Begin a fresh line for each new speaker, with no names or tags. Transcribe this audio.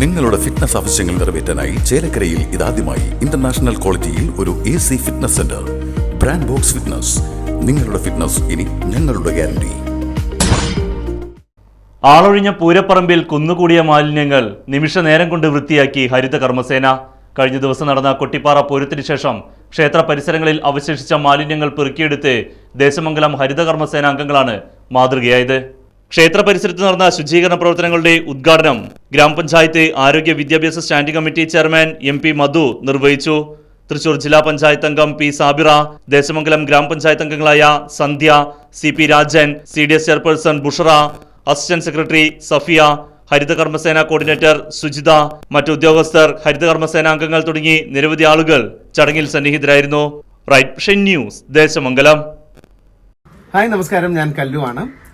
നിങ്ങളുടെ ഫിറ്റ്നസ് ആവശ്യങ്ങൾ നിറവേറ്റാനായി ചേലക്കരയിൽ ഇതാദ്യമായി ഇന്റർനാഷണൽ ക്വാളിറ്റിയിൽ ഒരു A C fitness centre brand box fitness നിങ്ങളുടെ ഫിറ്റ്നസ് ഇനി ഞങ്ങളുടെ ഗ്യാരണ്ടി
ആളൊഴിഞ്ഞ പൂരപ്പറമ്പിൽ കുന്നുകൂടിയ മാലിന്യങ്ങൾ നിമിഷ നേരം കൊണ്ട് വൃത്തിയാക്കി ഹരിത കർമ്മസേന. കഴിഞ്ഞ ദിവസം നടന്ന കൊട്ടിപ്പാറ പൂരത്തിന് ശേഷം ക്ഷേത്ര പരിസരങ്ങളിൽ അവശേഷിച്ച മാലിന്യങ്ങൾ പെറുക്കിയെടുത്ത് ദേശമംഗലം ഹരിതകർമ്മസേന അംഗങ്ങളാണ് മാതൃകയായത്. ക്ഷേത്ര പരിസരത്ത് നടന്ന ശുചീകരണ പ്രവർത്തനങ്ങളുടെ ഉദ്ഘാടനം ഗ്രാമപഞ്ചായത്ത് ആരോഗ്യ വിദ്യാഭ്യാസ standing committee chairman M P Madhu നിർവഹിച്ചു. തൃശൂർ ജില്ലാ പഞ്ചായത്ത് അംഗം പി സാബിറ ദേശമംഗലം ഗ്രാമപഞ്ചായത്ത് അംഗങ്ങളായ Sandhya C P Rajan C D S chairperson Bushara assistant secretary Safiya ഹരിതകർമ്മസേന കോർഡിനേറ്റർ സുജിത മറ്റു ഉദ്യോഗസ്ഥർ ഹരിതകർമ്മസേന അംഗങ്ങൾ തുടങ്ങി നിരവധി ആളുകൾ ചടങ്ങിൽ സന്നിഹിതരായിരുന്നു. Right news Desamangalam.
ഹായ് നമസ്കാരം. ഞാൻ കല്ലുവാണ്